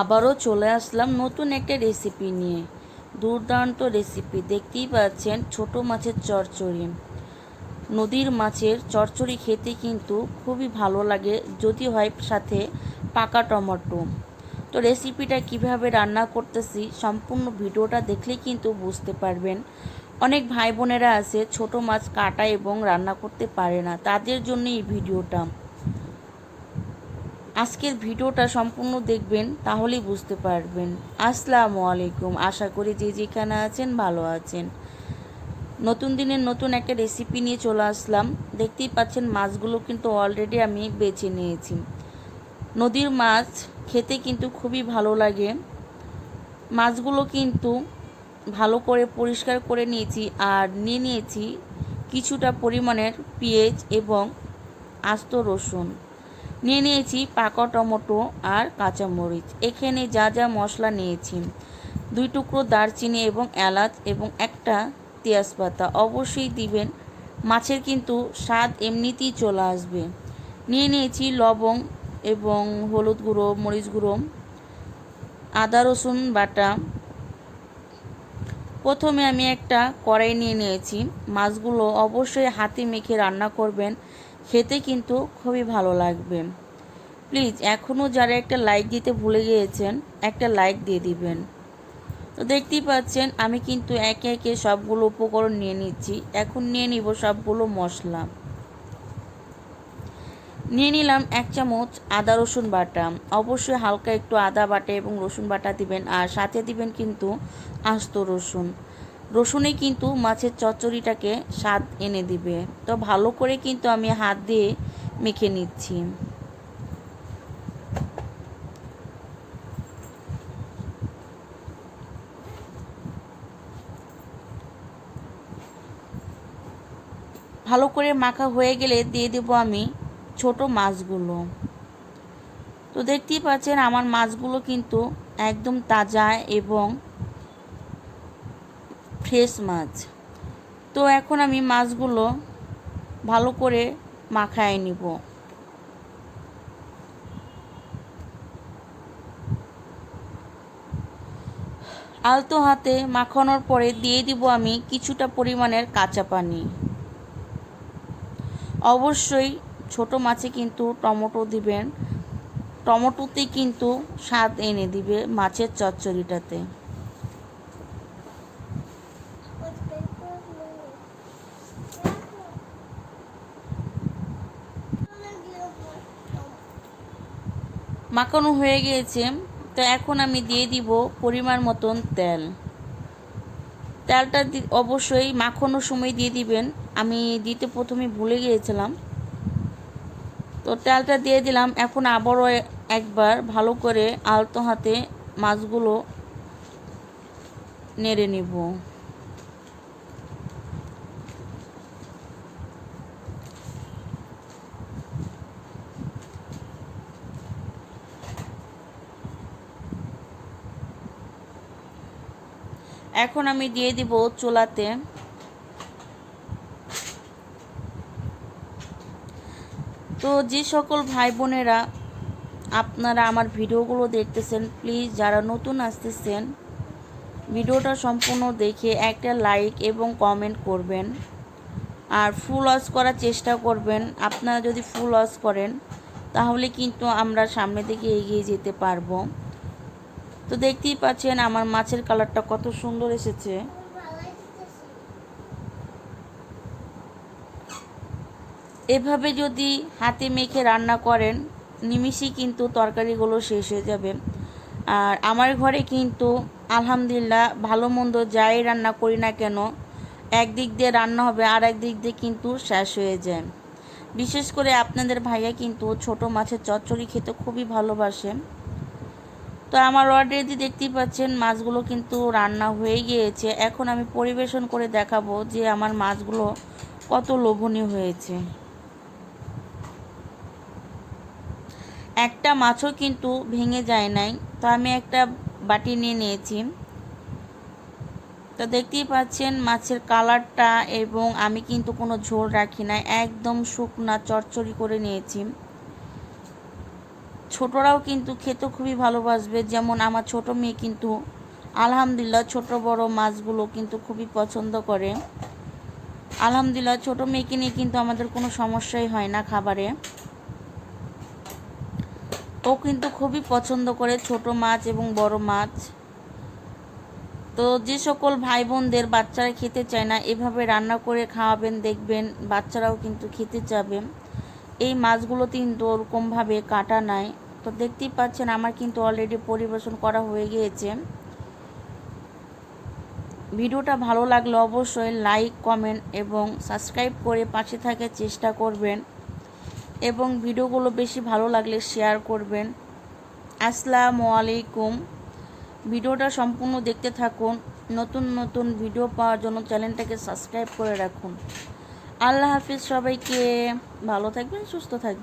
আবারও চলে আসলাম নতুন একটা রেসিপি নিয়ে। দুর্দান্ত রেসিপি দেখতেই পাচ্ছেন ছোট মাছের চচ্চড়ি নদীর মাছের চচ্চড়ি খেতে কিন্তু খুবই ভালো লাগে, যদি হয় সাথে পাকা টমেটো। তো রেসিপিটা কীভাবে রান্না করতেছি, সম্পূর্ণ ভিডিওটা দেখলেই কিন্তু বুঝতে পারবেন। অনেক ভাই বোনেরা আছে ছোট মাছ কাটা এবং রান্না করতে পারে না, তাদের জন্য এই ভিডিওটা। আজকের ভিডিওটা সম্পূর্ণ দেখবেন, তাহলেই বুঝতে পারবেন। আসসালামু আলাইকুম। আশা করি যে যেখানে আছেন, ভালো আছেন। নতুন দিনের নতুন একটা রেসিপি নিয়ে চলে আসলাম। দেখতেই পাচ্ছেন, মাছগুলো কিন্তু অলরেডি আমি বেছে নিয়েছি। নদীর মাছ খেতে কিন্তু খুবই ভালো লাগে। মাছগুলো কিন্তু ভালো করে পরিষ্কার করে নিয়েছি আর নিয়ে নিয়েছি কিছুটা পরিমাণের পেঁয়াজ এবং আস্ত রসুন। নিয়ে নিয়েছি পাকা টমেটো আর কাঁচামরিচ। এখানে যা যা মশলা নিয়েছি। দুই টুকরো দারচিনি এবং এলাচ এবং একটা তেজপাতা। অবশ্যই দিবেন। মাছের কিন্তু স্বাদ এমনিতেই চলে আসবে। নিয়ে নিয়েছি লবং এবং হলুদ গুঁড়ো, মরিচ গুঁড়ো, আদা, রসুন বাটা। প্রথমে আমি একটা কড়াই নিয়ে নিয়েছি। মাছগুলো অবশ্যই হাতে মেখে রান্না করবেন। খেতে কিন্তু খুবই ভালো লাগবে। প্লিজ এখনও যারা একটা লাইক দিতে ভুলে গিয়েছেন, একটা লাইক দিয়ে দিবেন। তো দেখতেই পাচ্ছেন, আমি কিন্তু একে একে সবগুলো উপকরণ নিয়ে নিচ্ছি। এখন নিয়ে নিব সবগুলো মশলা। নিয়ে নিলাম এক চামচ আদা রসুন বাটা। অবশ্যই হালকা একটু আদা বাটা এবং রসুন বাটা দিবেন, আর সাথে দিবেন কিন্তু আস্ত রসুন। রসুনে কিন্তু মাছের চচ্চড়িটাকে স্বাদ এনে দিবে। তো ভালো করে কিন্তু আমি হাত দিয়ে মেখে নিচ্ছি। ভালো করে মাখা হয়ে গেলে দিয়ে দেব আমি ছোট মাছগুলো। তো দেখতেই পাচ্ছেন, আমার মাছগুলো কিন্তু একদম তাজা এবং ফ্রেশ মাছ। তো এখন আমি মাছগুলো ভালো করে মাখায় নিব। আলতো হাতে মাখানোর পরে দিয়ে দিব আমি কিছুটা পরিমাণের কাঁচা পানি। অবশ্যই ছোট মাছে কিন্তু টমেটো দিবেন। টমেটোতে কিন্তু স্বাদ এনে দিবে মাছের চচ্চড়িটাতে। মাখানো হয়ে গিয়েছে। তো এখন আমি দিয়ে দিব পরিমাণ মতন তেল। তেলটা অবশ্যই মাখানোর সময় দিয়ে দিবেন। আমি দিতে প্রথমে ভুলে গিয়েছিলাম। তো তেলটা দিয়ে দিলাম। এখন আবারও একবার ভালো করে আলতো হাতে মাছগুলো নেড়ে নিব। এখন আমি দিয়ে দিব চুলাতে তো যে সকল ভাই বোনেরা আপনারা আমার ভিডিওগুলো দেখতেছেন প্লিজ যারা নতুন আসতেছেন, ভিডিওটা সম্পূর্ণ দেখে একটা লাইক এবং কমেন্ট করবেন। আর ফুল ওয়াশ করার চেষ্টা করবেন। আপনারা যদি ফুল ওয়াশ করেন, তাহলে কিন্তু আমরা সামনের দিকে এগিয়ে যেতে পারব। তো দেখতেই পাচ্ছেন আমার মাছের কালারটা কত সুন্দর এসেছে। এভাবে যদি হাতে মেখে রান্না করেন, নিমিষই কিন্তু তরকারিগুলো শেষ হয়ে যাবে। আর আমার ঘরে কিন্তু আলহামদুলিল্লাহ ভালো মন্দ যাই রান্না করি না কেন, একদিক দিয়ে রান্না হবে আর একদিক দিয়ে কিন্তু শেষ হয়ে যায়। বিশেষ করে আপনাদের ভাইয়া কিন্তু ছোট মাছের চচ্চড়ি খেতে খুবই ভালোবাসে। তো আমার অলরেডি দেখতেই পাচ্ছেন মাছগুলো কিন্তু রান্না হয়ে গিয়েছে। এখন আমি পরিবেশন করে দেখাবো যে আমার মাছগুলো কত লোভনীয় হয়েছে। একটা মাছও কিন্তু ভেঙে যায় নাই, তো আমি একটা বাটি নিয়ে নিয়েছি। তো দেখতেই পাচ্ছেন মাছের কালারটা এবং আমি কিন্তু কোনো ঝোল রাখি না একদম শুকনা চচ্চড়ি করে নিয়েছি। ছোটরাও কিন্তু খেতে খুবই ভালোবাসবে। যেমন আমার ছোট মেয়ে কিন্তু আলহামদুলিল্লাহ ছোট বড় মাছগুলো কিন্তু খুবই পছন্দ করে। আলহামদুলিল্লাহ ছোট মেয়েকে নিয়ে কিন্তু আমাদের কোনো সমস্যাই হয় না খাবারে। ও কিন্তু খুবই পছন্দ করে ছোট মাছ এবং বড় মাছ। তো যে সকল ভাই বোনদের বাচ্চারা খেতে চায় না, এভাবে রান্না করে খাওয়াবেন, দেখবেন বাচ্চারাও কিন্তু খেতে চাবে। এই মাছগুলো কিন্তু ওরকমভাবে কাটা নাই। তো দেখতেই পাচ্ছেন আমার কিন্তু অলরেডি পরিবেশন করা হয়ে গিয়েছে। ভিডিওটা ভালো লাগলে অবশ্যই লাইক কমেন্ট এবং সাবস্ক্রাইব করে পাশে থাকার চেষ্টা করবেন এবং ভিডিওগুলো বেশি ভালো লাগলে শেয়ার করবেন। আসসালামু আলাইকুম। ভিডিওটা সম্পূর্ণ দেখতে থাকুন। নতুন নতুন ভিডিও পাওয়ার জন্য চ্যানেলটাকে সাবস্ক্রাইব করে রাখুন। আল্লাহ হাফিজ সবাইকে ভালো থাকবেন, সুস্থ থাকবেন।